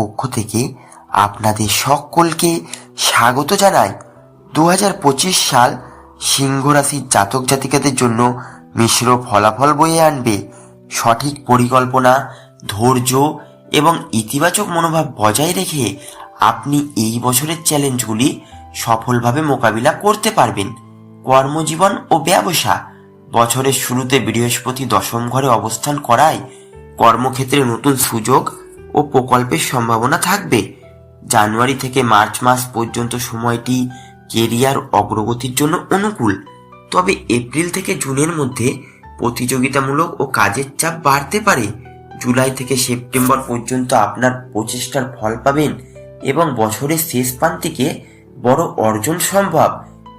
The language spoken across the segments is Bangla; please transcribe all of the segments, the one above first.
পক্ষ থেকে আপনাদের সকলকে স্বাগত জানাই। দু হাজার পঁচিশ সাল সিংহ রাশির জাতক জাতিকাদের জন্য মিশ্র ফলাফল বয়ে আনবে। সঠিক পরিকল্পনা, ধৈর্য এবং ইতিবাচক মনোভাব বজায় রেখে আপনি এই বছরের চ্যালেঞ্জগুলি সফলভাবে মোকাবিলা করতে পারবেন। কর্মজীবন ও ব্যবসা। বছরের শুরুতে বৃহস্পতি দশম ঘরে অবস্থান করায় কর্মক্ষেত্রে নতুন সুযোগ ও প্রকল্পের সম্ভাবনা থাকবে। জানুয়ারি থেকে মার্চ মাস পর্যন্ত সময়টি কেরিয়ার অগ্রগতির জন্য অনুকূল। তবে এপ্রিল থেকে জুনের মধ্যে প্রতিযোগিতামূলক ও কাজের চাপ বাড়তে পারে। জুলাই থেকে সেপ্টেম্বর পর্যন্ত আপনার প্রচেষ্টার ফল পাবেন এবং বছরের শেষ প্রান্তিকে বড় অর্জন সম্ভব।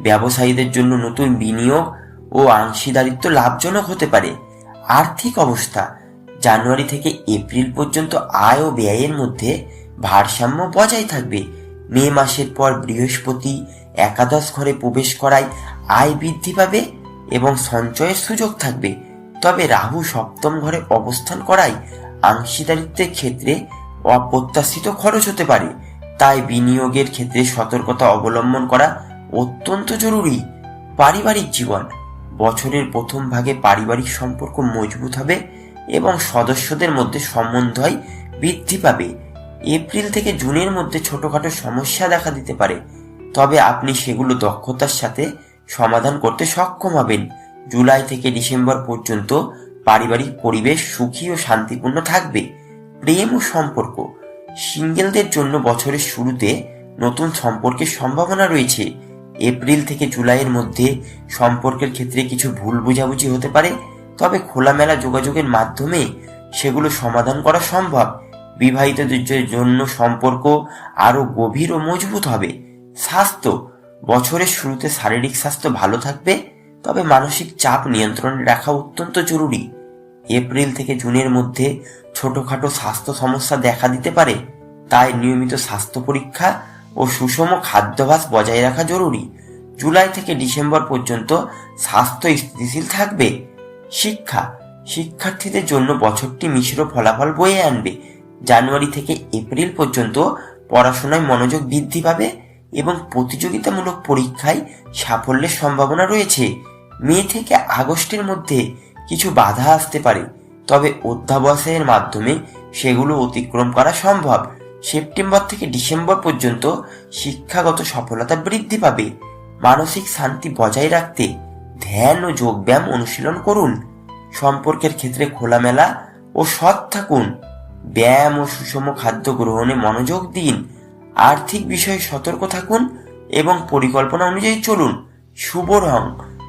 ব্যবসায়ীদের জন্য নতুন বিনিয়োগ ও অংশীদারিত্ব লাভজনক হতে পারে। আর্থিক অবস্থা জানুয়ারি থেকে এপ্রিল পর্যন্ত আয় ও ব্যয়ের মধ্যে ভারসাম্য বজায় থাকবে। মে মাসের পর বৃহস্পতি একাদশ ঘরে প্রবেশ করায় আয় বৃদ্ধি পাবে এবং সঞ্চয়ের সুযোগ থাকবে। তবে রাহু সপ্তম ঘরে অবস্থান করায় অংশীদারিত্বের ক্ষেত্রে অপ্রত্যাশিত খরচ হতে পারে। তাই বিনিয়োগের ক্ষেত্রে সতর্কতা অবলম্বন করা অত্যন্ত জরুরি। পারিবারিক জীবন। বছরের প্রথম ভাগে পারিবারিক সম্পর্ক মজবুত হবে এবং সদস্যদের মধ্যে সম্বন্ধই বৃদ্ধি পাবে। এপ্রিল থেকে জুনের মধ্যে ছোটখাটো সমস্যা দেখা দিতে পারে। তবে আপনি সেগুলো দক্ষতার সাথে সমাধান করতে সক্ষম হবেন। জুলাই থেকে ডিসেম্বর পর্যন্ত পারিবারিক পরিবেশ সুখী ও শান্তিপূর্ণ থাকবে। প্রেম ও সম্পর্ক। সিঙ্গেলদের জন্য বছরের শুরুতে নতুন সম্পর্কের সম্ভাবনা রয়েছে। এপ্রিল থেকে জুলাইয়ের মধ্যে সম্পর্কের ক্ষেত্রে কিছু ভুল বোঝাবুঝি হতে পারে। তবে খোলামেলা যোগাযোগের মাধ্যমে সেগুলো সমাধান করা সম্ভব। বিবাহিতদের জন্য সম্পর্ক আরও গভীর ও মজবুত হবে। স্বাস্থ্য, বছরের শুরুতে শারীরিক স্বাস্থ্য ভালো থাকবে, তবে মানসিক চাপ নিয়ন্ত্রণে রাখা অত্যন্ত জরুরি। এপ্রিল থেকে জুনের মধ্যে ছোটখাটো স্বাস্থ্য সমস্যা দেখা দিতে পারে, তাই নিয়মিত স্বাস্থ্য পরীক্ষা ও সুষম খাদ্যাভ্যাস বজায় রাখা জরুরি। জুলাই থেকে ডিসেম্বর পর্যন্ত স্বাস্থ্য স্থিতিশীল থাকবে। শিক্ষা। শিক্ষার্থীদের জন্য বছরটি মিশ্র ফলাফল বয়ে আনবে। জানুয়ারি থেকে এপ্রিল পর্যন্ত পড়াশোনায় মনোযোগ বৃদ্ধি পাবে এবং প্রতিযোগিতামূলক পরীক্ষায় সাফল্যের সম্ভাবনা রয়েছে। মে থেকে আগস্টের মধ্যে কিছু বাধা আসতে পারে, তবে অধ্যাবসায়ের মাধ্যমে সেগুলো অতিক্রম করা সম্ভব। সেপ্টেম্বর থেকে ডিসেম্বর পর্যন্ত শিক্ষাগত সফলতা বৃদ্ধি পাবে। মানসিক শান্তি বজায় রাখতে ধ্যান ও যোগব্যায়াম অনুশীলন করুন। সম্পর্কের ক্ষেত্রে খোলামেলা ও সৎ থাকুন। ব্যায়াম ও সুষম খাদ্য গ্রহণে মনোযোগ দিন। আর্থিক বিষয়ে সতর্ক থাকুন এবং পরিকল্পনা অনুযায়ী চলুন। শুভ রং,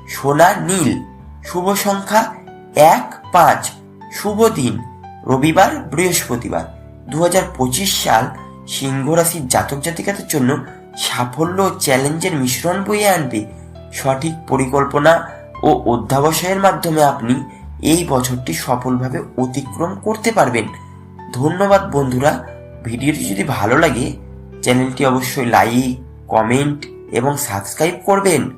সোনা, নীল। শুভ সংখ্যা এক, পাঁচ। শুভ দিন, রবিবার, বৃহস্পতিবার। দু হাজার পঁচিশ সাল সিংহ রাশির জাতক জাতিকাদের জন্য সাফল্য ও চ্যালেঞ্জের মিশ্রণ বয়ে আনবে। সঠিক পরিকল্পনা ও অধ্যাবসায়ের মাধ্যমে আপনি এই বছরটি সফলভাবে অতিক্রম করতে পারবেন। ধন্যবাদ বন্ধুরা। ভিডিওটি যদি ভালো লাগে, চ্যানেলটি অবশ্যই লাইক, কমেন্ট এবং সাবস্ক্রাইব করবেন।